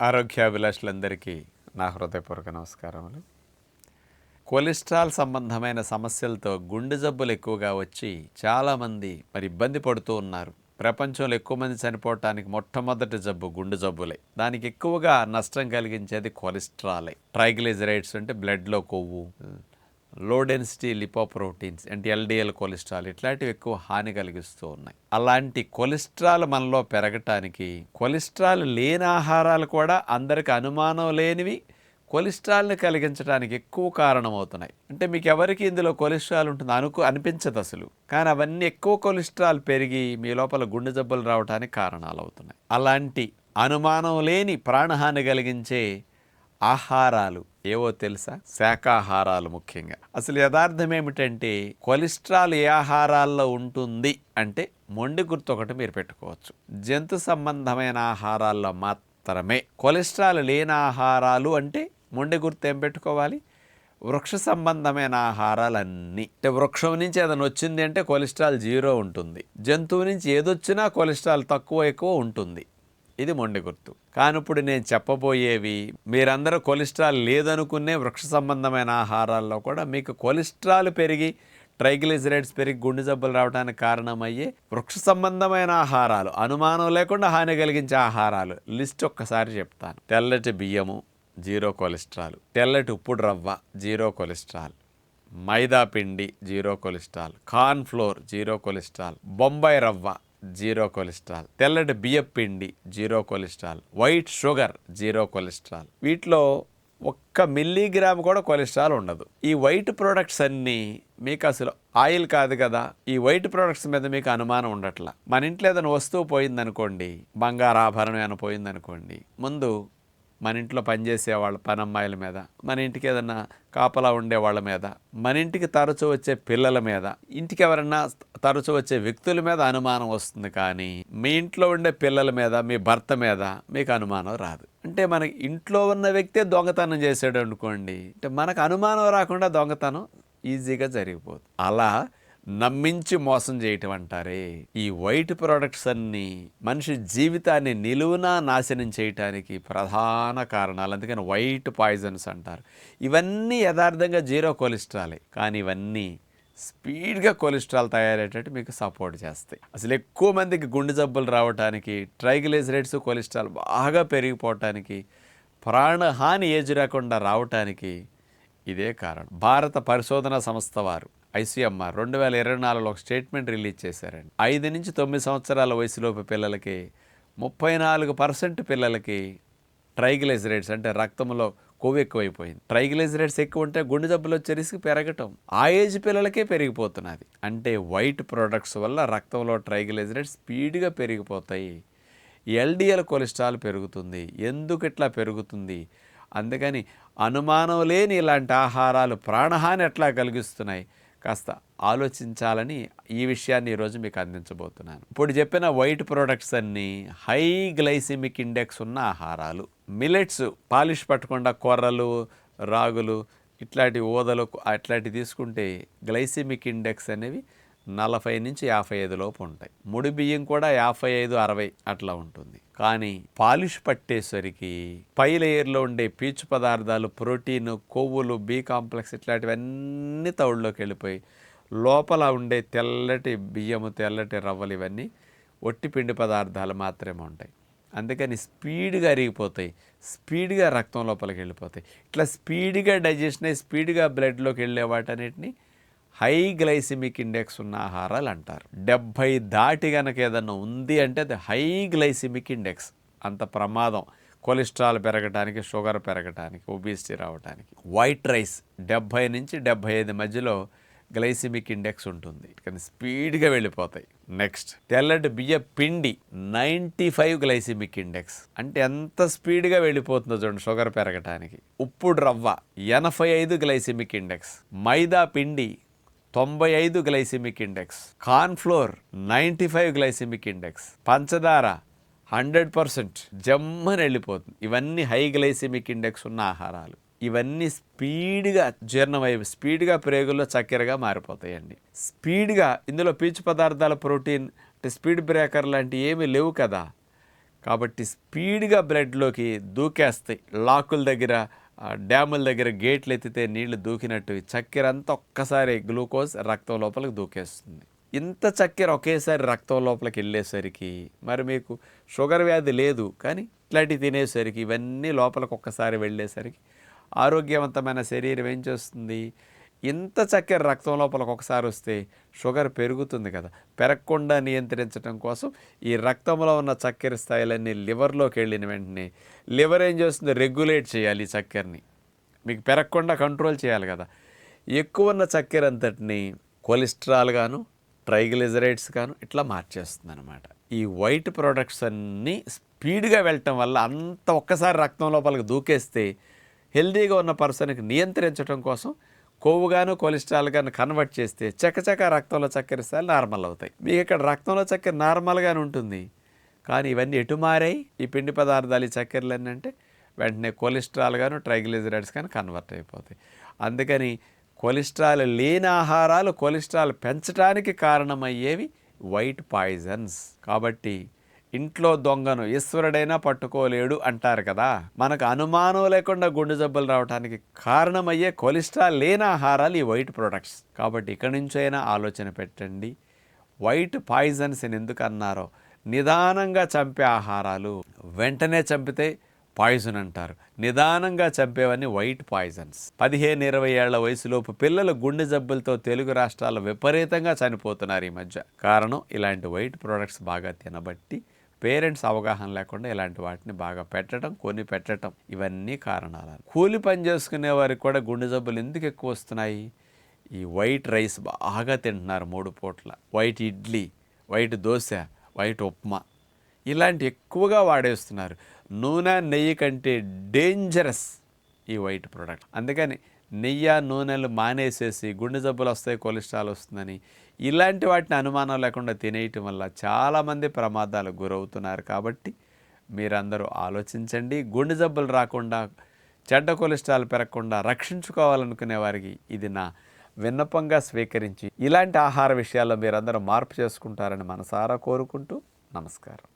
ఆరోగ్యాభిలాషులందరికీ నా హృదయపూర్వక నమస్కారములు. కొలెస్ట్రాల్ సంబంధమైన సమస్యలతో గుండె జబ్బులు ఎక్కువగా వచ్చి చాలామంది మరి ఇబ్బంది పడుతూ ఉన్నారు. ప్రపంచంలో ఎక్కువ మంది చనిపోవటానికి మొట్టమొదటి జబ్బు గుండె జబ్బులే. దానికి ఎక్కువగా నష్టం కలిగించేది కొలెస్ట్రాలే. ట్రైగ్లిజరైడ్స్ అంటే బ్లడ్లో కొవ్వు లో డెన్సిటీ లిపోప్రోటీన్స్ అంటే ఎల్డిఎల్ కొలెస్ట్రాల్ ఇట్లాంటివి ఎక్కువ హాని కలిగిస్తూ ఉన్నాయి. అలాంటి కొలెస్ట్రాల్ మనలో పెరగటానికి కొలెస్ట్రాల్ లేని ఆహారాలు కూడా అందరికి అనుమానం లేనివి కొలెస్ట్రాల్ని కలిగించడానికి ఎక్కువ కారణమవుతున్నాయి. అంటే మీకు ఎవరికి ఇందులో కొలెస్ట్రాల్ ఉంటుంది అనుకు అనిపించదు అసలు. కానీ అవన్నీ ఎక్కువ కొలెస్ట్రాల్ పెరిగి మీ లోపల గుండె జబ్బులు రావడానికి కారణాలు అవుతున్నాయి అలాంటి అనుమానం లేని ప్రాణహాని కలిగించే ఆహారాలు ఏవో తెలుసా? శాకాహారాలు ముఖ్యంగా. అసలు యథార్థం ఏమిటంటే కొలెస్ట్రాల్ ఏ ఆహారాల్లో ఉంటుంది అంటే మొండి గుర్తు ఒకటి మీరు పెట్టుకోవచ్చు. జంతు సంబంధమైన ఆహారాల్లో మాత్రమే. కొలెస్ట్రాల్ లేని ఆహారాలు అంటే మొండి గుర్తు ఏం పెట్టుకోవాలి? వృక్ష సంబంధమైన ఆహారాలన్నీ. అంటే వృక్షం నుంచి ఏదైనా వచ్చింది అంటే కొలెస్ట్రాల్ జీరో ఉంటుంది. జంతువు నుంచి ఏదొచ్చినా కొలెస్ట్రాల్ తక్కువ ఎక్కువ ఉంటుంది. ఇది మొండి గుర్తు. కానీ ఇప్పుడు నేను చెప్పబోయేవి మీరందరూ కొలెస్ట్రాల్ లేదనుకునే వృక్ష సంబంధమైన ఆహారాల్లో కూడా మీకు కొలెస్ట్రాల్ పెరిగి ట్రైగ్లిజరైడ్స్ పెరిగి గుండె జబ్బులు రావడానికి కారణమయ్యే వృక్ష సంబంధమైన ఆహారాలు అనుమానం లేకుండా హాని కలిగించే ఆహారాలు లిస్ట్ ఒక్కసారి చెప్తాను. తెల్లటి బియ్యము జీరో కొలెస్ట్రాల్. తెల్లటి ఉప్పుడు రవ్వ జీరో కొలెస్ట్రాల్. మైదా పిండి zero cholesterol. Corn flour zero cholesterol. Bombay rava zero cholesterol. తెల్లటి బియ్యం పిండి zero cholesterol. White sugar zero cholesterol. వీటిలో ఒక్క మిల్లీగ్రామ్ కూడా కొలెస్ట్రాల్ ఉండదు. ఈ వైట్ ప్రోడక్ట్స్ అన్నీ మీకు అసలు ఆయిల్ కాదు కదా. ఈ వైట్ ప్రోడక్ట్స్ మీద మీకు అనుమానం ఉండట్లా. మన ఇంట్లో ఏదైనా వస్తువు పోయిందనుకోండి బంగారు ఆభరణం ఏమైనా పోయిందనుకోండి ముందు మన ఇంట్లో పనిచేసే వాళ్ళ పనమ్మాయిల మీద మన ఇంటికి ఏదన్నా కాపలా ఉండే వాళ్ళ మీద మన ఇంటికి తరచూ వచ్చే పిల్లల మీద ఇంటికి ఎవరన్నా తరచూ వచ్చే వ్యక్తుల మీద అనుమానం వస్తుంది కానీ మీ ఇంట్లో ఉండే పిల్లల మీద మీ భర్త మీద మీకు అనుమానం రాదు. అంటే మనకి ఇంట్లో ఉన్న వ్యక్తే దొంగతనం చేసాడు అనుకోండి అంటే మనకు అనుమానం రాకుండా దొంగతనం ఈజీగా జరిగిపోతుంది అలా నమ్మించి మోసం చేయటం అంటారే. ఈ వైట్ ప్రోడక్ట్స్ అన్నీ మనిషి జీవితాన్ని నిలువునా నాశనం చేయటానికి ప్రధాన కారణాలు. అందుకని వైట్ పాయిజన్స్ అంటారు. ఇవన్నీ యథార్థంగా జీరో కొలెస్ట్రాలే. కానీ ఇవన్నీ స్పీడ్గా కొలెస్ట్రాల్ తయారయ్యేటట్టు మీకు సపోర్ట్ చేస్తాయి. అసలు ఎక్కువ మందికి గుండె జబ్బులు రావడానికి ట్రైగ్లిజరైడ్స్ కొలెస్ట్రాల్ బాగా పెరిగిపోవటానికి ప్రాణహాని ఏజ్ రాకుండా రావటానికి ఇదే కారణం. భారత పరిశోధన సంస్థ వారు ఐసీఎంఆర్ రెండు వేల ఇరవై నాలుగులో ఒక స్టేట్మెంట్ రిలీజ్ చేశారండి. ఐదు నుంచి తొమ్మిది సంవత్సరాల వయసులోపు పిల్లలకి ముప్పై నాలుగు పర్సెంట్ పిల్లలకి ట్రైగ్లైజరేట్స్ అంటే రక్తంలో కొవ్వు ఎక్కువైపోయింది. ట్రైగ్లైజరేట్స్ ఎక్కువ ఉంటే గుండె జబ్బులు వచ్చే రిస్క్ పెరగటం. ఆ ఏజ్ పిల్లలకే పెరిగిపోతున్నది. అంటే వైట్ ప్రొడక్ట్స్ వల్ల రక్తంలో ట్రైగ్లైజరేట్స్ స్పీడ్గా పెరిగిపోతాయి. ఎల్డిఎల్ కొలెస్ట్రాల్ పెరుగుతుంది. ఎందుకు ఇట్లా పెరుగుతుంది? అందుకని అనుమానం లేని ఇలాంటి ఆహారాలు ప్రాణహాని ఎట్లా కలిగిస్తున్నాయి? కాస్త ఆలోచించాలని ఈ విషయాన్ని ఈరోజు మీకు అందించబోతున్నాను. ఇప్పుడు చెప్పిన వైట్ ప్రోడక్ట్స్ అన్నీ హై గ్లైసిమిక్ ఇండెక్స్ ఉన్న ఆహారాలు మిలెట్స్ పాలిష్ పట్టకుండా కొర్రలు రాగులు ఇట్లాంటి ఊదలు అట్లాంటివి తీసుకుంటే గ్లైసిమిక్ ఇండెక్స్ అనేవి నలభై నుంచి యాభై ఐదు లోపు ఉంటాయి. ముడి బియ్యం కూడా యాభై ఐదు అరవై అట్లా ఉంటుంది. కానీ పాలిష్ పట్టేసరికి పై లేయర్లో ఉండే పీచు పదార్థాలు ప్రోటీన్ కొవ్వులు బి కాంప్లెక్స్ ఇట్లాంటివన్నీ తౌడులోకి వెళ్ళిపోయి లోపల ఉండే తెల్లటి బియ్యము తెల్లటి రవ్వలు ఇవన్నీ ఒట్టి పిండి పదార్థాలు మాత్రమే ఉంటాయి. అందుకని స్పీడ్గా అరిగిపోతాయి. స్పీడ్గా రక్తం లోపలికి వెళ్ళిపోతాయి. ఇట్లా స్పీడ్గా డైజెషన్ అయ్యి స్పీడ్గా బ్లడ్లోకి వెళ్ళే వాటన్నిటిని హై గ్లైసిమిక్ ఇండెక్స్ ఉన్న ఆహారాలు అంటారు. డెబ్భై దాటి గనక ఏదన్నా ఉంది అంటే అది హై గ్లైసిమిక్ ఇండెక్స్. అంత ప్రమాదం. కొలెస్ట్రాల్ పెరగటానికి షుగర్ పెరగటానికి ఒబిసిటీ రావడానికి వైట్ రైస్ డెబ్భై నుంచి డెబ్భై ఐదు మధ్యలో గ్లైసిమిక్ ఇండెక్స్ ఉంటుంది. కానీ స్పీడ్గా వెళ్ళిపోతాయి. నెక్స్ట్ తెల్లటి బియ్య పిండి నైంటీ ఫైవ్ గ్లైసిమిక్ ఇండెక్స్. అంటే ఎంత స్పీడ్గా వెళ్ళిపోతుందో చూడండి షుగర్ పెరగటానికి. ఉప్పుడు రవ్వ ఎనభై ఐదు గ్లైసిమిక్ ఇండెక్స్. మైదా పిండి తొంభై ఐదు glycemic index. Cornflour ninety five glycemic index. పంచదార హండ్రెడ్ పర్సెంట్ జమ్మని వెళ్ళిపోతుంది. ఇవన్నీ హై గ్లైసిమిక్ ఇండెక్స్ ఉన్న ఆహారాలు. ఇవన్నీ స్పీడ్గా జీర్ణమై స్పీడ్గా ప్రేగుల్లో చక్కెరగా మారిపోతాయండి. స్పీడ్గా ఇందులో పీచు పదార్థాల ప్రోటీన్ అంటే స్పీడ్ బ్రేకర్ లాంటివి ఏమీ లేవు కదా. కాబట్టి స్పీడ్గా బ్లడ్లోకి దూకేస్తాయి. లాకుల దగ్గర డ్యాముల దగ్గర గేట్లు ఎత్తితే నీళ్ళు దూకినట్టు చక్కెర అంతా ఒక్కసారి గ్లూకోజ్ రక్తం లోపలికి దూకేస్తుంది. ఇంత చక్కెర ఒకేసారి రక్తం లోపలికి వెళ్ళేసరికి మరి మీకు షుగర్ వ్యాధి లేదు కానీ ఇట్లాంటివి తినేసరికి ఇవన్నీ లోపలికి ఒక్కసారి వెళ్ళేసరికి ఆరోగ్యవంతమైన శరీరం ఏం చేస్తుంది? ఇంత చక్కెర రక్తం లోపలికి ఒకసారి వస్తే షుగర్ పెరుగుతుంది కదా. పెరగకుండా నియంత్రించడం కోసం ఈ రక్తంలో ఉన్న చక్కెర స్థాయిలన్నీ లివర్లోకి వెళ్ళిన వెంటనే లివర్ ఏం చేస్తుంది? రెగ్యులేట్ చేయాలి ఈ చక్కెరని. మీకు పెరగకుండా కంట్రోల్ చేయాలి కదా. ఎక్కువ ఉన్న చక్కెర అంతటిని కొలెస్ట్రాల్ గాను ట్రైగ్లిజరైడ్స్ గాను ఇట్లా మార్చేస్తుంది అనమాట ఈ వైట్ ప్రోడక్ట్స్ అన్నీ స్పీడ్గా వెళ్ళటం వల్ల అంత ఒక్కసారి రక్తం లోపలికి దూకేస్తే హెల్దీగా ఉన్న పర్సన్కి నియంత్రించడం కోసం కొవ్వుగాను కొలెస్ట్రాల్ గాను కన్వర్ట్ చేస్తే చకచక రక్తంలో చక్కెర స్థాయిలు నార్మల్ అవుతాయి. మీకు ఇక్కడ రక్తంలో చక్కెర నార్మల్గానే ఉంటుంది. కానీ ఇవన్నీ ఎటు మారాయి? ఈ పిండి పదార్థాలు ఈ చక్కెరలు అంటే వెంటనే కొలెస్ట్రాల్ గాను ట్రైగ్లిజరైడ్స్ కానీ కన్వర్ట్ అయిపోతాయి. అందుకని కొలెస్ట్రాల్ లేని ఆహారాలు కొలెస్ట్రాల్ పెంచడానికి కారణమయ్యేవి వైట్ పాయిజన్స్. కాబట్టి ఇంట్లో దొంగను ఈశ్వరుడైనా పట్టుకోలేడు అంటారు కదా. మనకు అనుమానం లేకుండా గుండె జబ్బులు రావడానికి కారణమయ్యే కొలెస్ట్రాల్ లేని ఆహారాలు ఈ వైట్ ప్రొడక్ట్స్. కాబట్టి ఇక్కడి నుంచైనా ఆలోచన పెట్టండి. వైట్ పాయిజన్స్ అని ఎందుకు అన్నారో. నిదానంగా చంపే ఆహారాలు వెంటనే చంపితే పాయిజన్ అంటారు. నిదానంగా చంపేవన్నీ వైట్ పాయిజన్స్. పదిహేను ఇరవై ఏళ్ళ వయసులోపు పిల్లలు గుండె జబ్బులతో తెలుగు రాష్ట్రాల్లో విపరీతంగా చనిపోతున్నారు ఈ మధ్య. కారణం ఇలాంటి వైట్ ప్రోడక్ట్స్ బాగా తినబట్టి పేరెంట్స్ అవగాహన లేకుండా ఇలాంటి వాటిని బాగా పెట్టడం కొని పెట్టడం ఇవన్నీ కారణాలు. కూలి పని చేసుకునే వారికి కూడా గుండె జబ్బులు ఎందుకు ఎక్కువ వస్తున్నాయి? ఈ వైట్ రైస్ బాగా తింటున్నారు మూడు పూట్ల. White idli white dosa white upma. ఇలాంటి ఎక్కువగా వాడేస్తున్నారు. నూనె నెయ్యి కంటే డేంజరస్ ఈ వైట్ ప్రోడక్ట్. అందుకని నెయ్యి నూనెలు మానేసేసి గుండె జబ్బులు వస్తాయి కొలెస్ట్రాల్ వస్తుందని ఇలాంటి వాటిని అనుమానం లేకుండా తినేయటం వల్ల చాలామంది ప్రమాదాలు గురవుతున్నారు కాబట్టి మీరందరూ ఆలోచించండి. గుండె జబ్బులు రాకుండా చెడ్డ కొలెస్ట్రాల్ పెరగకుండా రక్షించుకోవాలనుకునే వారికి ఇది నా విన్నపంగా స్వీకరించి ఇలాంటి ఆహార విషయాల్లో మీరందరూ మార్పు చేసుకుంటారని మనసారా కోరుకుంటూ నమస్కారం.